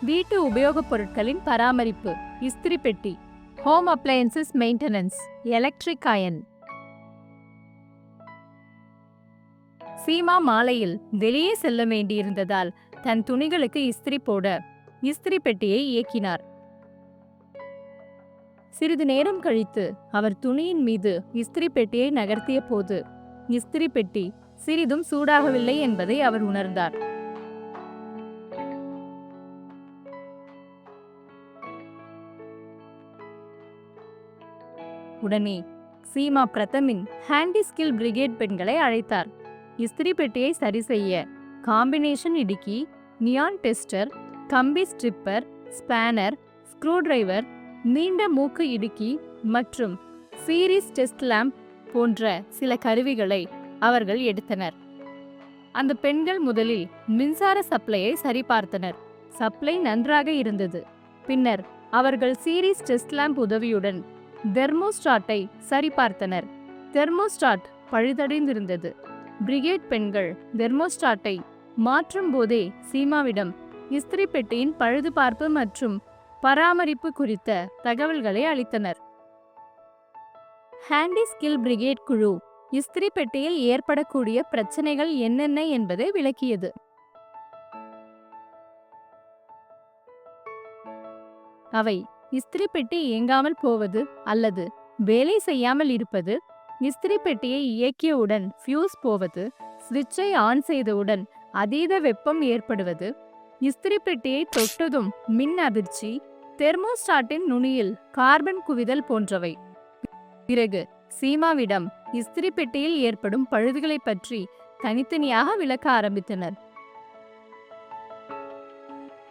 வீட்டு உபயோகப் பொருட்களின் பராமரிப்பு இஸ்திரி பெட்டி home appliances maintenance electric iron. Seema மாலையில் வெளியே செல்ல வேண்டியிருந்ததால் தன் துணிகளுக்கு இஸ்திரி போட இஸ்திரி பெட்டியை இயக்கினார். சிறிது நேரம் கழித்து அவர் துணியின் மீது இஸ்திரி பெட்டியை நகர்த்திய போது இஸ்திரி பெட்டி சிறிதும் சூடாகவில்லை என்பதை அவர் உணர்ந்தார். உடனே சீமா பிரதமின் ஹேண்டி ஸ்கில் பிரிகேட் பெண்களை அழைத்தார். இஸ்திரி பெட்டியை சரி செய்ய காம்பினேஷன் இடுக்கி நியான் டெஸ்டர் கம்பி ஸ்ட்ரிப்பர் ஸ்பேனர் ஸ்க்ரூ டிரைவர் நீண்ட மூக்கு இடுக்கி மற்றும் சீரிஸ் டெஸ்ட் லேம்ப் போன்ற சில கருவிகளை அவர்கள் எடுத்தனர். அந்த பெண்கள் முதலில் மின்சார சப்ளையை சரிபார்த்தனர் சப்ளை நன்றாக இருந்தது. பின்னர் அவர்கள் சீரிஸ் டெஸ்ட் லேம்ப் உதவியுடன் தெர்மோஸ்டாட்டை சரிபார்த்தனர். தெர்மோஸ்டாட் பழுதடைந்திருந்தது. பிரிகேட் பெண்கள் தெர்மோஸ்டாட்டை மாற்றும் போதே சீமாவிடம் இஸ்திரி பெட்டியின் பழுதுபார்ப்பு மற்றும் பராமரிப்பு குறித்த தகவல்களை அளித்தனர். ஹேண்டி ஸ்கில் பிரிகேட் குழு இஸ்திரி பெட்டியில் ஏற்படக்கூடிய பிரச்சனைகள் என்னென்ன என்பதை விளக்கியது. அவை இஸ்திரி பெட்டி இயங்காமல் போவது அல்லது வேலை செய்யாமல் இருப்பது இஸ்திரி பெட்டியை இயக்கியவுடன் ஃபியூஸ் போவது சுவிட்சை ஆன் செய்தவுடன் அதீத வெப்பம் ஏற்படுவது இஸ்திரி பெட்டியை தொட்டதும் மின் அதிர்ச்சி தெர்மோஸ்டாட்டின் நுனியில் கார்பன் குவிதல் போன்றவை. பிறகு சீமாவிடம் இஸ்திரி பெட்டியில் ஏற்படும் பழுதுகளை பற்றி தனித்தனியாக விளக்க ஆரம்பித்தனர்.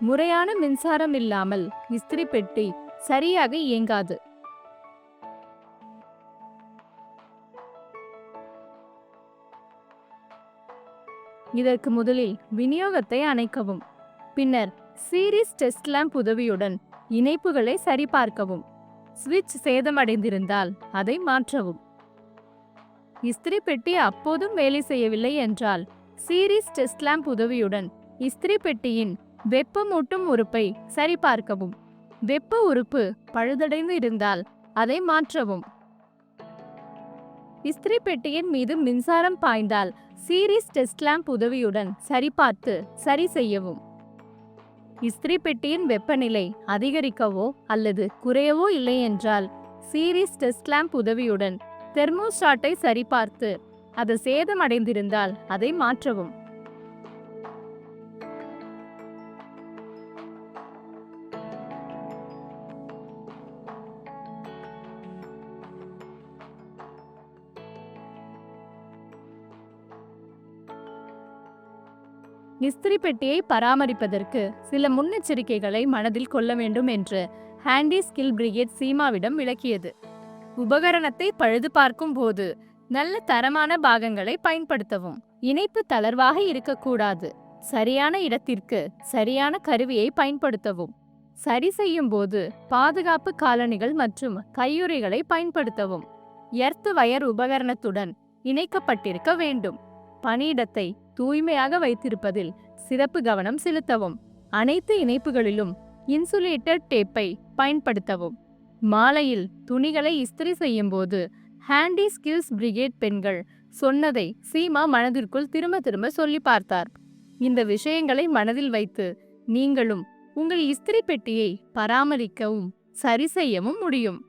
முறையான மின்சாரம் இல்லாமல் இஸ்திரி பெட்டி சரியாக இயங்காது. இதற்கு முதலில் விநியோகத்தை அணைக்கவும். பின்னர் சீரிஸ் டெஸ்ட் லேம்ப் உதவியுடன் இணைப்புகளை சரிபார்க்கவும். சுவிட்ச் சேதமடைந்திருந்தால் அதை மாற்றவும். இஸ்திரி பெட்டி அப்போதும் வேலை செய்யவில்லை என்றால் சீரிஸ் டெஸ்ட் லேம்ப் உதவியுடன் இஸ்திரி பெட்டியின் வெப்பமூட்டும் உறுப்பை சரிபார்க்கவும். வெப்ப உறுப்பு பழுதடைந்து இருந்தால் அதை மாற்றவும். இஸ்திரி பெட்டியின் மீது மின்சாரம் பாய்ந்தால் சீரிஸ் டெஸ்ட் லேம்ப் உதவியுடன் சரிபார்த்து சரி செய்யவும். இஸ்திரி பெட்டியின் வெப்பநிலை அதிகரிக்கவோ அல்லது குறையவோ இல்லை என்றால் சீரிஸ் டெஸ்ட் லேம்ப் உதவியுடன் தெர்மோஸ்டாட்டை சரிபார்த்து அது சேதமடைந்திருந்தால் அதை மாற்றவும். இஸ்திரி பெட்டியை பராமரிப்பதற்கு சில முன்னெச்சரிக்கைகளை மனதில் கொள்ள வேண்டும் என்று ஹேண்டி ஸ்கில் பிரிகேட் சீமாவிடம் விளக்கியது. உபகரணத்தை பழுது பார்க்கும் போது நல்ல தரமான பாகங்களை பயன்படுத்தவும். இணைப்பு தளர்வாக இருக்கக்கூடாது. சரியான இடத்திற்கு சரியான கருவியை பயன்படுத்தவும். சரி செய்யும் போது பாதுகாப்பு காலணிகள் மற்றும் கையுறைகளை பயன்படுத்தவும். எர்த் வயர் உபகரணத்துடன் இணைக்கப்பட்டிருக்க வேண்டும். பணியிடத்தை தூய்மையாக வைத்திருப்பதில் சிறப்பு கவனம் செலுத்தவும். அனைத்து இணைப்புகளிலும் இன்சுலேட்டட் டேப்பை பயன்படுத்தவும். மாலையில் துணிகளை இஸ்திரி செய்யும்போது ஹேண்டி ஸ்கில்ஸ் பிரிகேட் பெண்கள் சொன்னதை சீமா மனதிற்குள் திரும்ப திரும்ப சொல்லி பார்த்தார். இந்த விஷயங்களை மனதில் வைத்து நீங்களும் உங்கள் இஸ்திரி பெட்டியை பராமரிக்கவும் சரி செய்யவும் முடியும்.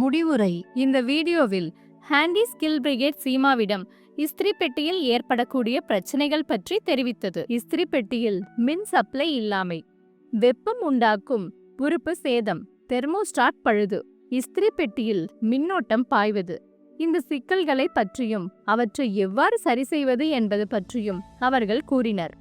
முடிவுரை. இந்த வீடியோவில் ஹேண்டி ஸ்கில் பிரிகேட் சீமாவிடம் இஸ்திரி பெட்டியில் ஏற்படக்கூடிய பிரச்சனைகள் பற்றி தெரிவித்தது. இஸ்திரி பெட்டியில் மின் சப்ளை இல்லாமை வெப்பம் உண்டாக்கும் உறுப்பு சேதம் தெர்மோஸ்டாட் பழுது இஸ்திரி பெட்டியில் மின்னோட்டம் பாய்வது. இந்த சிக்கல்களை பற்றியும் அவற்றை எவ்வாறு சரி செய்வது என்பது பற்றியும் அவர்கள் கூறினர்.